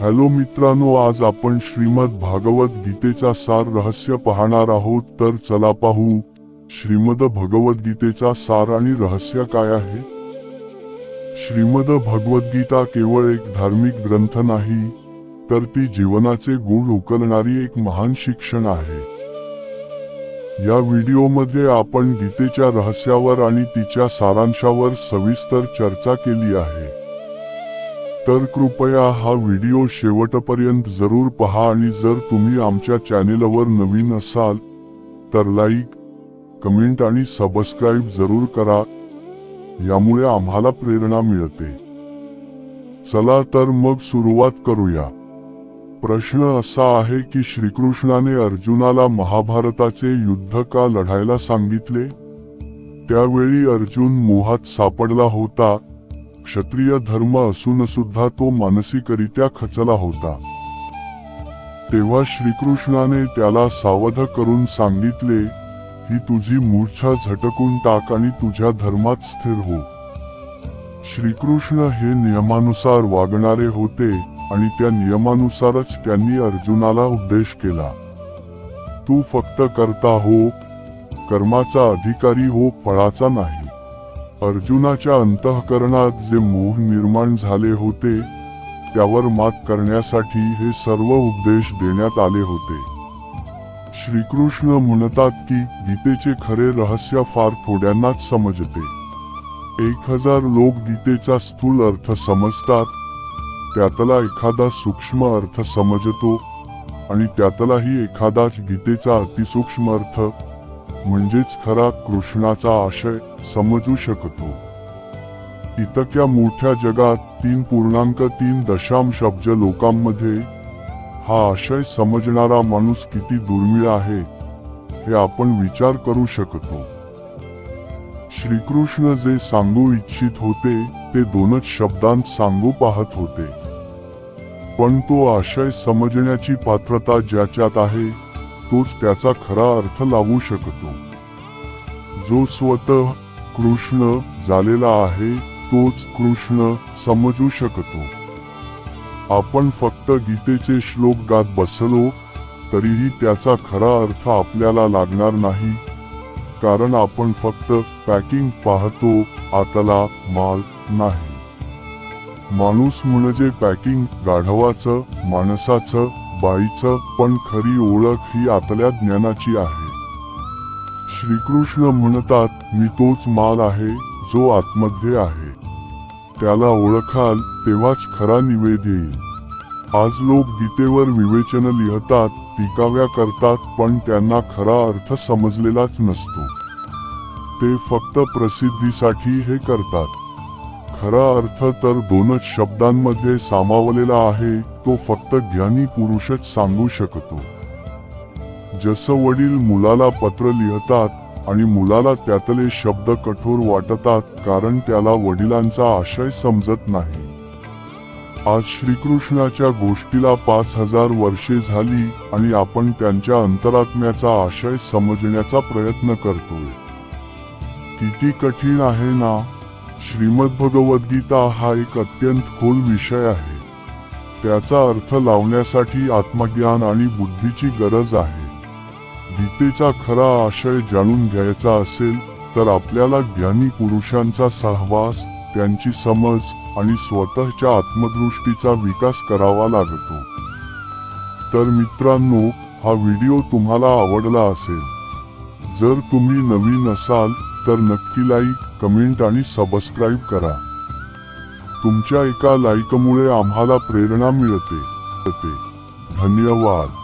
Hello मित्रांनो आज आपण श्रीमद भागवत गीतेचा सार रहस्य पाहणार आहोत. तर चला पाहू श्रीमद भगवद्गीतेचा सार आणि रहस्य काय आहे? श्रीमद भगवद्गीता केवळ एक धार्मिक ग्रंथ नाही तर ती जीवनाचे गुण उकलणारी एक महान शिक्षण आहे. या व्हिडिओमध्ये आपण गीतेच्या रहस्यावर आणि तिच्या सारांशावर सविस्तर चर्चा केली आहे. तर कृपया हा व्हिडिओ शेवटपर्यंत जरूर पहा आणि जर तुम्ही आमच्या चॅनेलवर नवीन असाल तर लाईक कमेंट आणि सबस्क्राईब जरूर करा. यामुळे आम्हाला प्रेरणा मिळते. चला तर मग सुरुवात करूया. प्रश्न असा आहे की श्रीकृष्णाने अर्जुनाला महाभारताचे युद्ध का लढायला सांगितले? त्यावेळी अर्जुन मोहात सापडला होता. क्षत्रिय धर्म असून सुद्धा तो मानसिकरित्या खचला होता. तेव्हा श्रीकृष्णाने त्याला सावध करून सांगितले ही तुझी मूर्छा झटकून टाक आणि तुझ्या धर्मात स्थिर हो. श्रीकृष्ण हे नियमानुसार वागणारे होते. आणि त्या नियमानुसारच त्यांनी अर्जुनाला उद्देश केला. तू फक्त करता हो कर्माचा अधिकारी हो फळाचा नाही. अर्जुनाच्या अंतःकरणात जे मोह निर्माण झाले होते त्यावर मात करण्यासाठी हे सर्व उपदेश देण्यात आले होते. श्रीकृष्ण म्हणतात की गीतेचे खरे रहस्य फार थोड्यांनाच समजते. एक हजार लोक गीतेचा स्थूल अर्थ समजतात त्यातला एखादा सूक्ष्म अर्थ समजतो आणि त्यातलाही एखादाच गीतेचा अतिसूक्ष्म अर्थ म्हणजेच खरा कृष्णाचा आशय समजू शकतो. इतक्या मोठ्या जगात तीन पूर्णांक तीन दशांश अब्ज लोकांमध्ये हा आशय समजणारा माणूस किती दुर्मिळ आहे हे आपण विचार करू शकतो. श्रीकृष्ण जे सांगू इच्छित होते ते दोनच शब्दांत सांगू पाहत होते. पण तो आशय समजण्याची पात्रता ज्याच्यात आहे तोच त्याचा खरा अर्थ लावू शकतो. जो स्वतः कृष्ण झालेला आहे तोच कृष्ण समजू शकतो. आपण फक्त गीतेचे श्लोक गात बसलो तरीही त्याचा खरा अर्थ आपल्याला लागणार नाही. कारण आपण फक्त पॅकिंग पाहतो आतला माल नाही. माणूस म्हणजे पॅकिंग गाढवाचं माणसाचं बाईचं पण खरी ओळख ही आतल्या ज्ञानाची आहे. श्रीकृष्ण म्हणतात मी तोच माल आहे जो आतमध्ये आहे. त्याला ओळखाल तेव्हाच खरा निवेद येईल. आज लोक गीतेवर विवेचन लिहतात टिकाव्या करतात पण त्यांना खरा अर्थ समजलेलाच नसतो. ते फक्त प्रसिद्धीसाठी हे करतात. खरा अर्थ तर दोनच शब्दांमध्ये सामावलेला आहे तो फक्त ज्ञानी पुरुषच सांगू शकतो. जसं वडील मुलाला पत्र लिहतात आणि मुलाला त्यातले शब्द कठोर वाटतात कारण त्याला वडिलांचा आशय समजत नाही. आज श्रीकृष्णाच्या गोष्टीला पाच हजार वर्षे झाली आणि आपण त्यांच्या अंतरात्म्याचा आशय समजण्याचा प्रयत्न करतोय. किती कठीण आहे ना? श्रीमद भगवद्गीता हा एक अत्यंत खोल विषय आहे. त्याचा अर्थ लावण्यासाठी आत्मज्ञान आणि बुद्धीची गरज आहे. गीतेचा खरा आशय जाणून घ्यायचा असेल तर आपल्याला ज्ञानी पुरुषांचा सहवास त्यांची समज आणि स्वतःच्या आत्मदृष्टीचा विकास करावा लागतो. तर मित्रांनो हा व्हिडिओ तुम्हाला आवडला असेल. जर तुम्ही नवीन असाल तर नक्की लाईक कमेंट आणि सबस्क्राईब करा. तुमच्या एका लाईकमुळे आम्हाला प्रेरणा मिळते. धन्यवाद.